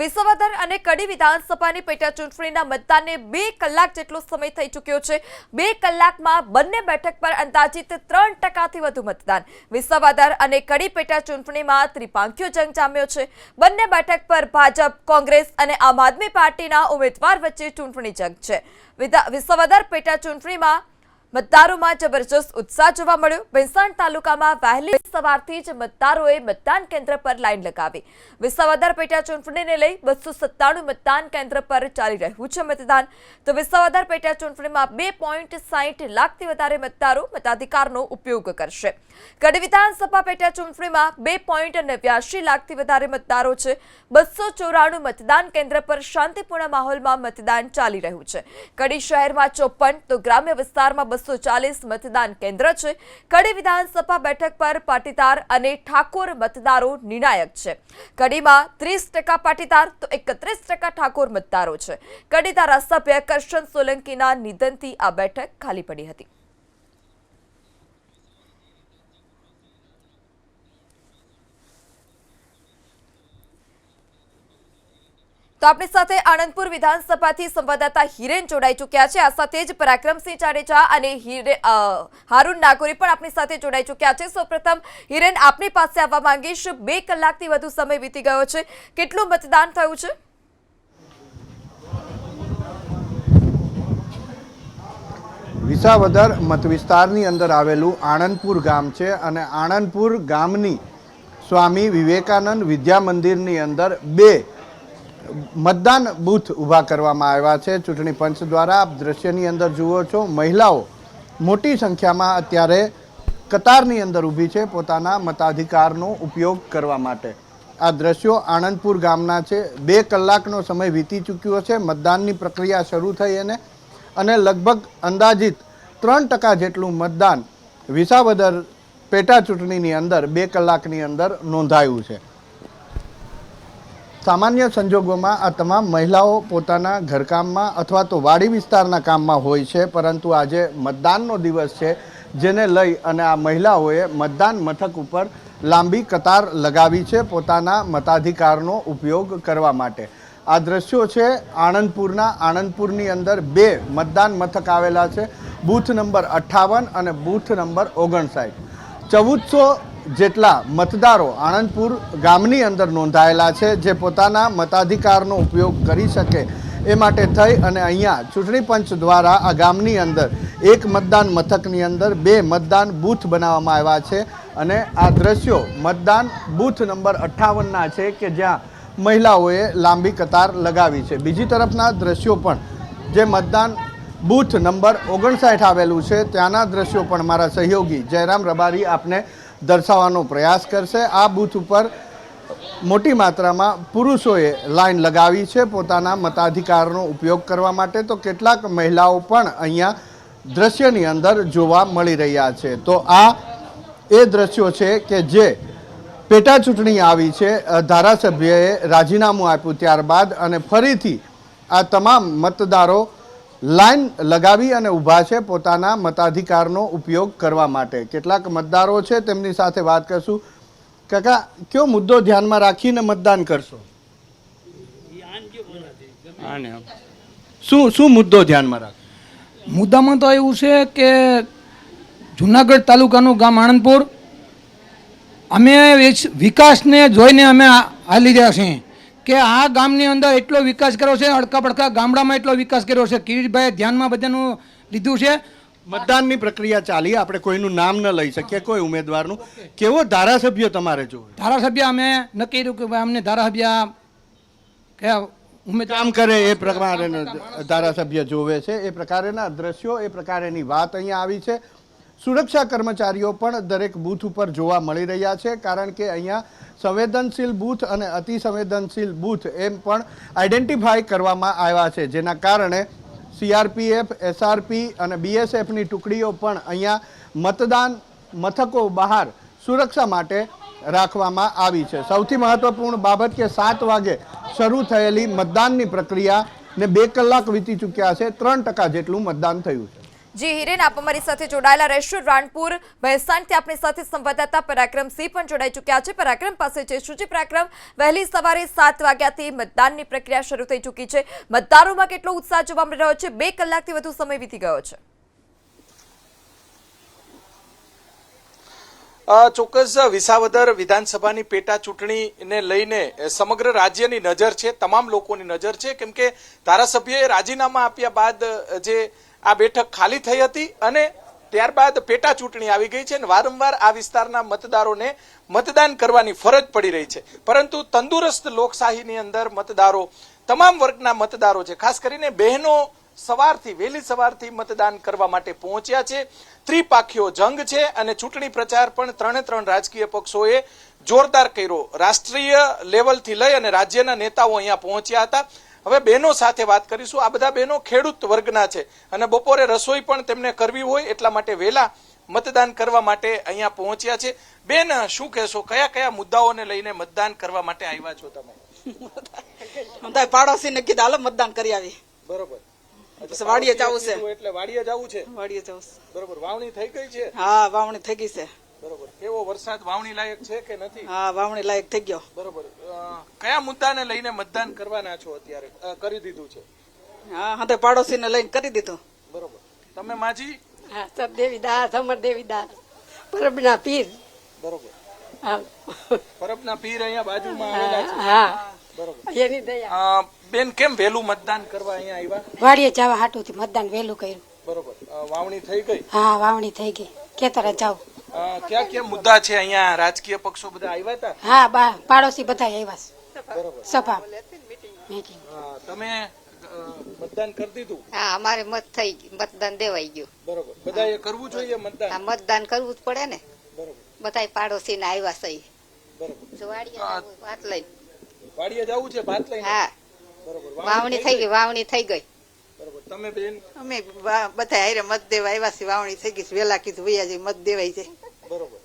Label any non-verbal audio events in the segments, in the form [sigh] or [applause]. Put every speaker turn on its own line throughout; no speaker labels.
વિસાવદર અને કડી વિધાનસભાની પેટા ચૂંટણીના મતદાનને બે કલાક જેટલો સમય થઈ ચૂક્યો છે. બે કલાકમાં બંને બેઠક પર અંદાજિત ત્રણ ટકાથી વધુ મતદાન. વિસાવદર અને કડી પેટા ચૂંટણીમાં ત્રિપાંખ્યો જંગ જામ્યો છે. બંને બેઠક પર ભાજપ, કોંગ્રેસ અને આમ આદમી પાર્ટીના ઉમેદવાર વચ્ચે ચૂંટણી જંગ છે. વિસાવદર પેટા ચૂંટણીમાં મતદારોમાં જબરજસ્ત ઉત્સાહ જોવા મળ્યો. ભેંસાણ તાલુકામાં વહેલી સવારથી જ મતદારોએ મતદાન કેન્દ્ર પર લાઈન લગાવી. વિસાવદર પેટા ચૂંટણીને લઈ બસો સત્તાણું મતદાન કેન્દ્ર પર ચાલી રહ્યું છે મતદાન. તો વિસાવદર પેટા ચૂંટણીમાં બે પોઈન્ટ સાહીઠ લાખથી વધારે મતદારો મતાધિકારનો ઉપયોગ કરશે. કડી વિધાનસભા પેટા ચૂંટણીમાં બે પોઈન્ટ નેવ્યાસી લાખથી વધારે મતદારો છે. બસો ચોરાણું મતદાન કેન્દ્ર પર શાંતિપૂર્ણ માહોલમાં મતદાન ચાલી રહ્યું છે. કડી શહેરમાં ચોપન તો ગ્રામ્ય વિસ્તારમાં બસો ચાલીસ મતદાન કેન્દ્ર છે. કડી વિધાનસભા બેઠક પર પાટીદાર અને ઠાકોર મતદારો નિર્ણાયક છે. કડીમાં ત્રીસ ટકા પાટીદાર તો એકત્રીસ ટકા ઠાકોર મતદારો છે. કડી ધારાસભ્ય કરશન સોલંકીના નિધનથી આ બેઠક ખાલી પડી હતી. તો આપણી સાથે આણંદપુર વિધાનસભાથી સંવાદદાતા હિરેન જોડાઈ ચૂક્યા છે. આ સાથે જ પરાક્રમસિંહ જાડેજા અને હિરે હારૂન નાગોરી પણ આપણી સાથે જોડાઈ ચૂક્યા છે. સૌપ્રથમ હિરેન, આપની પાસે આવવા માંગીશ. બે કલાકથી વધુ સમય વીતી ગયો છે. કેટલું મતદાન થયું છે?
વિસાવદર મતવિસ્તારની અંદર આવેલું આણંદપુર ગામ છે અને આણંદપુર ગામની સ્વામી વિવેકાનંદ વિદ્યા મંદિરની અંદર બે મતદાન બૂથ ઊભા કરવામાં આવ્યા છે. ચૂંટણી પંચ દ્વારા આપ દ્રશ્યની અંદર જુઓ છો, મહિલાઓ મોટી સંખ્યામાં અત્યારે કતારની અંદર ઊભી છે પોતાના મતાધિકારનો ઉપયોગ કરવા માટે. આ દ્રશ્યો આણંદપુર ગામના છે. બે કલાકનો સમય વીતી ચૂક્યો છે. મતદાનની પ્રક્રિયા શરૂ થઈ એને અને લગભગ અંદાજિત ત્રણ ટકા જેટલું મતદાન વિસાવદર પેટા ચૂંટણીની અંદર બે કલાકની અંદર નોંધાયું છે. સામાન્ય સંજોગોમાં આ તમામ મહિલાઓ પોતાના ઘરકામમાં અથવા તો વાડી વિસ્તારના કામમાં હોય છે, પરંતુ આજે મતદાનનો દિવસ છે, જેને લઈ અને આ મહિલાઓએ મતદાન મથક ઉપર લાંબી કતાર લગાવી છે પોતાના મતાધિકારનો ઉપયોગ કરવા માટે. આ દ્રશ્યો છે આણંદપુરના. આણંદપુરની અંદર બે મતદાન મથક આવેલા છે. બૂથ નંબર અઠ્ઠાવન અને બૂથ નંબર ઓગણસાઠ. ચૌદસો જેટલા મતદારો આણંદપુર ગામની અંદર નોંધાયેલા છે, જે પોતાના મતાધિકારનો ઉપયોગ કરી શકે એ માટે થઈ અને અહીંયા ચૂંટણી પંચ દ્વારા આ ગામની અંદર એક મતદાન મથકની અંદર બે મતદાન બૂથ બનાવવામાં આવ્યા છે અને આ દ્રશ્યો મતદાન બૂથ નંબર અઠ્ઠાવનના છે કે જ્યાં મહિલાઓએ લાંબી કતાર લગાવી છે. બીજી તરફના દ્રશ્યો પણ, જે મતદાન બૂથ નંબર ઓગણસાઠ આવેલું છે, ત્યાંના દ્રશ્યો પણ મારા સહયોગી જયરામ રબારી આપને દર્શાવવાનો પ્રયાસ કરશે. આ બૂથ ઉપર મોટી માત્રામાં પુરુષોએ લાઈન લગાવી છે પોતાના મતાધિકારનો ઉપયોગ કરવા માટે. તો કેટલાક મહિલાઓ પણ અહીંયા દ્રશ્યની અંદર જોવા મળી રહ્યા છે. તો આ એ દ્રશ્યો છે કે જે પેટા ચૂંટણી આવી છે. ધારાસભ્યએ રાજીનામું આપ્યું ત્યારબાદ અને ફરીથી આ તમામ મતદારો લાઈન લગાવી અને ઊભા છે પોતાના મતાધિકારનો ઉપયોગ કરવા માટે. કેટલાક મતદારો છે તેમની સાથે વાત કરશું. કાકા કયો મુદ્દો ધ્યાનમાં રાખીને મતદાન કરશો?
આને
શું શું મુદ્દો ધ્યાનમાં રાખ?
મુદ્દામાં તો એવું છે કે જુનાગઢ તાલુકાનું ગામ આણંદપુર. અમે વિસ- વિકાસને જોઈને અમે આ- હાલી રહ્યા છીએ. કે આ ગામની અંદર એટલો વિકાસ કર્યો છે અડકા પડકા ગામડામાં એટલો વિકાસ કર્યો છે. કિરીટભાઈએ ધ્યાનમાં બધાનું લીધું છે.
મતદાનની પ્રક્રિયા ચાલી આપણે કોઈનું નામ ન લઈ શકીએ કોઈ ઉમેદવારનું. કેવો ધારાસભ્ય તમારે જોવે
ધારાસભ્ય અમે નક્કી કર્યું કે અમને ધારાસભ્ય કે
કામ કરે એ પ્રકારે ધારાસભ્ય જોવે છે એ પ્રકારેના દ્રશ્યો એ પ્રકારેની વાત અહીંયા આવી છે. સુરક્ષા કર્મચારીઓ પણ દરેક બૂથ ઉપર જોવા મળી રહ્યા છે, કારણ કે અહીંયા સંવેદનશીલ બૂથ અને અતિ સંવેદનશીલ બૂથ એમ પણ આઈડેન્ટિફાઈ કરવામાં આવ્યા છે, જેના કારણે સીઆરપીએફ, એસઆરપી અને બીએસએફની ટુકડીઓ પણ અહીંયા મતદાન મથકો બહાર સુરક્ષા માટે રાખવામાં આવી છે. સૌથી મહત્વપૂર્ણ બાબત કે સાત વાગે શરૂ થયેલી મતદાનની પ્રક્રિયા ને બે કલાક વીતી ચૂક્યા છે, ત્રણ ટકા જેટલું મતદાન થયું છે.
જી, હિરેન, આપ અમારી સાથે જોડાયેલા રહેશો. રાણપુર મહેસાણથી આપણી સાથે સંવાદદાતા પરાક્રમસિંહ પણ જોડાઈ ચૂક્યા છે. પરાક્રમ પાસે છે. શું છે પરાક્રમ? વહેલી સવારે સાત વાગ્યાથી મતદાનની પ્રક્રિયા શરૂ થઈ ચૂકી છે. મતદારોમાં કેટલો ઉત્સાહ જોવા મળી રહ્યો છે? બે કલાકથી વધુ સમય વીતી ગયો છે.
ચોક્કસ વિસાવદર વિધાનસભાની પેટા ચૂંટણીને લઈને સમગ્ર રાજ્યની નજર છે, તમામ લોકોની નજર છે. કેમ કે ધારાસભ્યએ રાજીનામા આપ્યા બાદ, જે આ બેઠક ખાલી થઈ હતી અને ત્યારબાદ પેટા ચૂંટણી આવી ગઈ છે અને વારંવાર આ વિસ્તારના મતદારોને મતદાન કરવાની ફરજ પડી રહી છે. પરંતુ તંદુરસ્ત લોકશાહીની અંદર મતદારો, તમામ વર્ગના મતદારો છે, ખાસ કરીને બહેનો સવારથી, વહેલી સવારથી મતદાન કરવા માટે પહોંચ્યા છે. ત્રિપાખીઓ જંગ છે અને ચૂંટણી પ્રચાર પણ ત્રણે ત્રણ રાજકીય પક્ષોએ જોરદાર કર્યો. રાષ્ટ્રીય લેવલથી લઈ અને રાજ્યના નેતાઓ અહીંયા પહોંચ્યા હતા. હવે બહેનો સાથે વાત કરીશું. આ બધા બહેનો ખેડૂત વર્ગના છે અને બપોરે રસોઈ પણ તેમને કરવી હોય એટલા માટે વહેલા મતદાન કરવા માટે અહીંયા પહોંચ્યા છે. બેન શું કહેશો? કયા કયા મુદ્દાઓને લઈને મતદાન કરવા માટે આવ્યા છો તમે?
પાડોશીને કીધું હાલો મતદાન કરી આવી.
બરોબર.
વાડીએ જવું છે.
એટલે વાડીએ જવું છે?
વાડીએ જવું છે.
બરોબર. વાવણી થઈ ગઈ છે?
હા વાવણી થઈ ગઈ છે.
બરોબર. કેવો વરસાદ વાવણી લાયક છે કે નથી?
હા વાવણી લાયક થઈ ગયો.
બરોબર. કયા મુદ્દાને લઈને મતદાન કરવાના છો અત્યારે? કરી દીધું છે.
હા હા પાડોશીને લઈને કરી દીધું.
બરોબર. તમે માજી?
હા સબ દેવીદાસ અમર દેવીદાસ. પરબના પીર.
બરોબર.
હા.
પરબના પીર અહીંયા બાજુમાં આવેલા છે.
હા
બરોબર.
એની દયા.
બેન કેમ વહેલું મતદાન કરવા અહીંયા આવ્યા?
વાડીએ જવા હાટુથી મતદાન વહેલું કર્યું.
બરોબર. વાવણી થઈ ગઈ?
હા વાવણી થઈ ગઈ. ખેતરે જાવ
કયા ક્યાં મુદ્દા છે અહીંયા? રાજકીય પક્ષો બધા આવ્યા હતા?
હા બા પાડોશી બધા આવ્યા છે. સભા.
તમે મતદાન કરી દીધું?
હા અમારે મત થઈ મતદાન દેવાઈ ગયું.
બરોબર. બધાએ કરવું જોઈએ મતદાન?
મતદાન કરવું જ પડે ને.
બરોબર.
બધા પાડોશી ને આવ્યા સહી
બરોબર.
જોવાડીએ
હા.
જવું, વાત લઈને.
વાડીએ જવું છે ભાત લઈને?
હા.
બરોબર.
વાવણી થઈ ગઈ વાવણી થઈ ગઈ.
તમે બેન?
અમે વા- બધા હારે મત દેવા આવ્યા છે વાવણી થઈ ગઈ છે. વેલા કીધું વૈયા જઈ મત દેવાય છે.
બરોબર.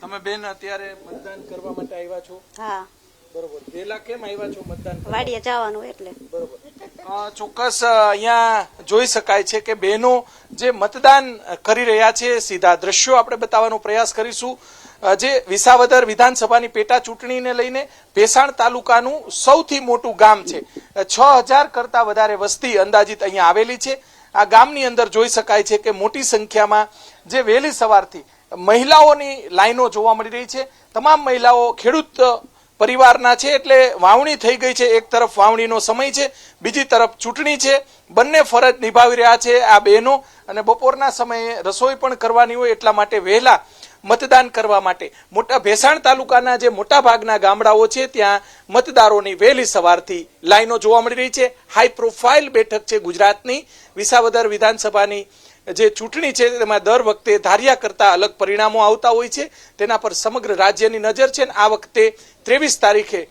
તમે બેન અત્યારે મતદાન કરવા માટે આવ્યા છો.
હા.
બરોબર. વેલા કેમ આવ્યા છો મતદાન કરવા?
જવાનું એટલે.
બરોબર. ચોક્કસ અહીંયા જોઈ શકાય છે કે બહેનો જે મતદાન કરી રહ્યા છે સીધા દ્રશ્યો આપણે બતાવવાનો પ્રયાસ કરીશું. જે વિસાવદર વિધાનસભાની પેટા ચૂંટણીને લઈને ભેસાણ તાલુકાનું સૌથી મોટું ગામ છે. છ હજાર કરતા વધારે વસ્તી અંદાજિત અહીંયા આવેલી છે. આ ગામની અંદર જોઈ શકાય છે કે મોટી સંખ્યામાં જે વહેલી સવારથી મહિલાઓની લાઈનો જોવા મળી રહી છે. તમામ મહિલાઓ ખેડૂત પરિવારના છે એટલે વાવણી થઈ ગઈ છે. એક તરફ વાવણીનો સમય છે, બીજી તરફ ચૂંટણી છે. બંને ફરજ નિભાવી રહ્યા છે આ બહેનો અને બપોરના સમયે રસોઈ પણ કરવાની હોય એટલા માટે વહેલા મતદાન કરવા માટે. મોટા ભેસાણ તાલુકાના જે મોટા ભાગના ગામડાઓ છે, ત્યાં મતદારોની વહેલી સવારથી લાઈનો જોવા મળી રહી છે. હાઈ પ્રોફાઇલ બેઠક છે ગુજરાતની. વિસાવદર વિધાનસભાની જે ચૂંટણી છે, તેમાં દર વખતે ધાર્યા કરતા અલગ પરિણામો આવતા હોય છે. તેના પર સમગ્ર રાજ્યની નજર છે અને આ વખતે ત્રેવીસ તારીખે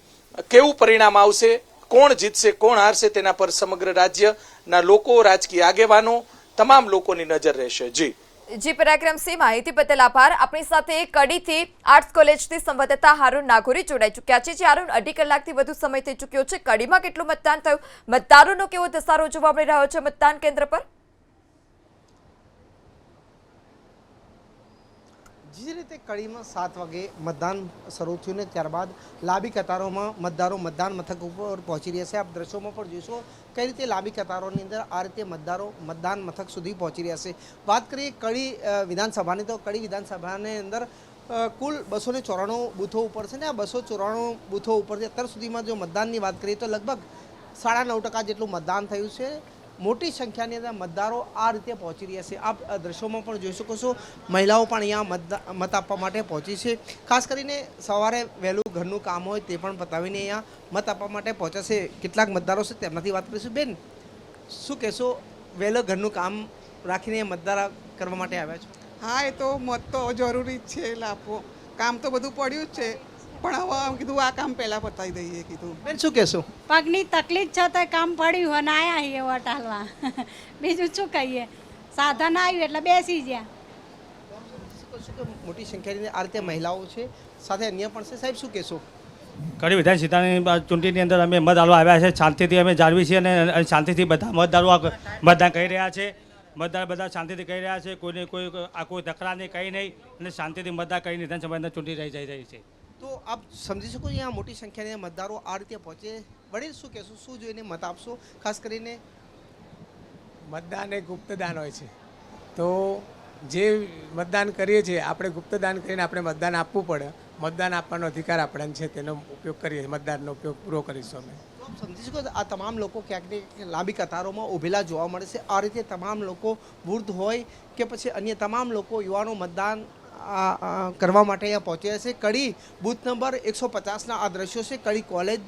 કેવું પરિણામ આવશે, કોણ જીતશે, કોણ હારશે તેના પર સમગ્ર રાજ્યના લોકો, રાજકીય આગેવાનો, તમામ લોકોની નજર રહેશે. જી.
જી, પરાક્રમસિંહ, માહિતી બદલ આભાર. આપણી સાથે કડીથી આર્ટ્સ કોલેજથી સંવાદદાતા હારૂન નાગોરી જોડાઈ ચૂક્યા છે. જે, હારૂન, અઢી કલાકથી વધુ સમય થઈ ચૂક્યો છે. કડીમાં કેટલું મતદાન થયું? મતદારોનો કેવો ધસારો જોવા મળી રહ્યો છે મતદાન કેન્દ્ર પર?
જે રીતે કડીમાં સાત વાગે મતદાન શરૂ થયું ને ત્યારબાદ લાંબી કતારોમાં મતદારો મતદાન મથક ઉપર પહોંચી રહ્યા છે. આપ દ્રશ્યોમાં પણ જોઈશો કઈ રીતે લાંબી કતારોની અંદર આ રીતે મતદારો મતદાન મથક સુધી પહોંચી રહ્યા છે. વાત કરીએ કડી વિધાનસભાની, તો કડી વિધાનસભાની અંદર કુલ બસો ને ચોરાણું બૂથો ઉપર છે ને આ બસો ચોરાણું બૂથો ઉપરથી અત્યાર સુધીમાં જો મતદાનની વાત કરીએ તો લગભગ સાડા નવ ટકા જેટલું મતદાન થયું છે. મોટી સંખ્યાની અંદર મતદારો આ રીતે પહોંચી રહ્યા છે. આપ દ્રશ્યોમાં પણ જોઈ શકો છો, મહિલાઓ પણ અહીંયા મત આપવા માટે પહોંચી છે. ખાસ કરીને સવારે વહેલું ઘરનું કામ હોય તે પણ પતાવીને અહીંયા મત આપવા માટે પહોંચ્યા છે. કેટલાક મતદારો છે તેમનાથી વાત કરીશું. બેન, શું કહેશો? વહેલો ઘરનું કામ રાખીને મતદાર કરવા માટે આવ્યા છો?
હા, એ તો મત તો જરૂરી જ છે આપવો કામ તો બધું પડ્યું જ છે. પણ હવે આમ કીધું આ કામ પહેલા પતાવી દઈએ કીધું.
બેન શું કહેશો?
પગની તકલીફ છતાંય કામ પડ્યું અને આયા છીએ વટાલવા [laughs] બીજું શું કહીએ? સાધન આવ્યું એટલે બેસી ગયા.
શું કહેશો કે મોટી સંખ્યાની આ રીતે મહિલાઓ છે સાથે અન્ય પણ છે? સાહેબ શું કહેશો?
કડી વિધાનસભાની ચૂંટણીની અંદર અમે મત આલવા આવ્યા છે. શાંતિથી અમે જાળવી છીએ અને શાંતિથી બધા મતદારો મતદાન કહી રહ્યા છે. મતદાર બધા શાંતિથી કહી રહ્યા છે. કોઈને કોઈ આ કોઈ તકરાર નહીં કંઈ નહીં અને શાંતિથી મતદાર કરીને વિધાનસભાની અંદર ચૂંટણી રહી જઈ રહી છે.
તો આપ સમજી શકો અહીંયા મોટી સંખ્યાની મતદારો આ રીતે પહોંચે. વડીલ શું કહેશો? શું જોઈને મત આપશો? ખાસ કરીને
મતદાન એ ગુપ્તદાન હોય છે. તો જે મતદાન કરીએ છીએ આપણે ગુપ્તદાન કરીને આપણે મતદાન આપવું પડે. મતદાન આપવાનો અધિકાર આપણને છે તેનો ઉપયોગ કરીએ મતદાનનો ઉપયોગ પૂરો કરીશું અમે.
તો સમજી શકો આ તમામ લોકો ક્યાંક ને ક્યાંક લાંબી કતારોમાં ઊભેલા જોવા મળે છે. આ રીતે તમામ લોકો વૃદ્ધ હોય કે પછી અન્ય તમામ લોકો યુવાનો મતદાન કરવા માટે અહીંયા પહોંચ્યા છે. કડી બૂથ નંબર એકસો પચાસના આ દ્રશ્યો છે. કડી કોલેજ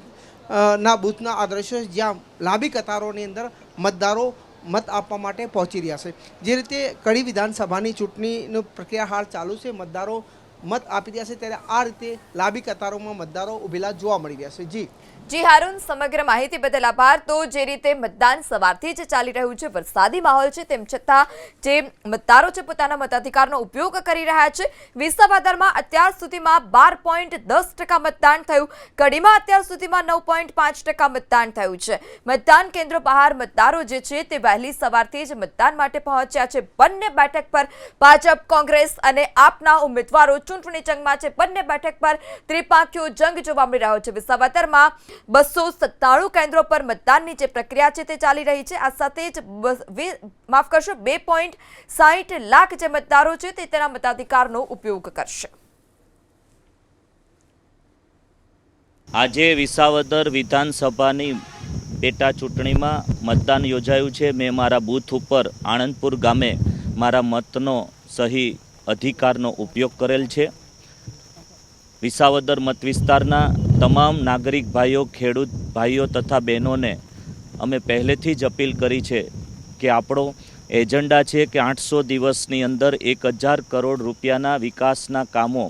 ના બૂથના આ દ્રશ્યો છે, જ્યાં લાંબી કતારોની અંદર મતદારો મત આપવા માટે પહોંચી રહ્યા છે. જે રીતે કડી વિધાનસભાની ચૂંટણીની પ્રક્રિયા હાલ ચાલુ છે, મતદારો મત આપી રહ્યા છે, ત્યારે આ રીતે લાંબી કતારોમાં મતદારો ઉભેલા જોવા મળી રહ્યા છે. જી.
જી હારૂન, સમગ્ર માહિતી બદલ આભાર. તો જે રીતે મતદાન સવારથી જ ચાલી રહ્યું છે, વરસાદી માહોલ છે, તેમ છતાં જે મતદારો છે, પોતાના મતાધિકારનો ઉપયોગ કરી રહ્યા છે. વિસાવાદરમાં અત્યાર સુધીમાં બાર પોઈન્ટ દસ ટકા મતદાન થયું. કડીમાં અત્યાર સુધીમાં નવ પોઈન્ટ પાંચ ટકા મતદાન થયું છે. મતદાન કેન્દ્રો બહાર મતદારો જે છે, તે વહેલી સવારથી જ મતદાન માટે પહોંચ્યા છે. બંને બેઠક પર ભાજપ, કોંગ્રેસ અને આપના ઉમેદવારો ચૂંટણી જંગમાં છે. બંને બેઠક પર ત્રિપાંખીઓ જંગ જોવા મળી રહ્યો છે. વિસાવદરમાં બસો સત્તાણું કેન્દ્રો પર મતદાનની જે પ્રક્રિયા છે તે ચાલી રહી છે. આ સાથે જ માફ કરશો, બે પોઈન્ટ સાહીઠ લાખ જે મતદારો છે તે તેના મતાધિકારનો ઉપયોગ કરશે.
આજે વિસાવદર વિધાનસભાની પેટા ચૂંટણીમાં મતદાન યોજાયું છે. મેં મારા બૂથ ઉપર આણંદપુર ગામે મારા મતનો સહી અધિકારનો ઉપયોગ કરેલ છે. વિસાવદર મત વિસ્તારના તમામ નાગરિક ભાઈઓ, ખેડૂત ભાઈઓ તથા બહેનોને અમે પહેલેથી જ અપીલ કરી છે કે આપણો એજન્ડા છે કે આઠસો દિવસની અંદર એક હજાર કરોડ રૂપિયાના વિકાસના કામો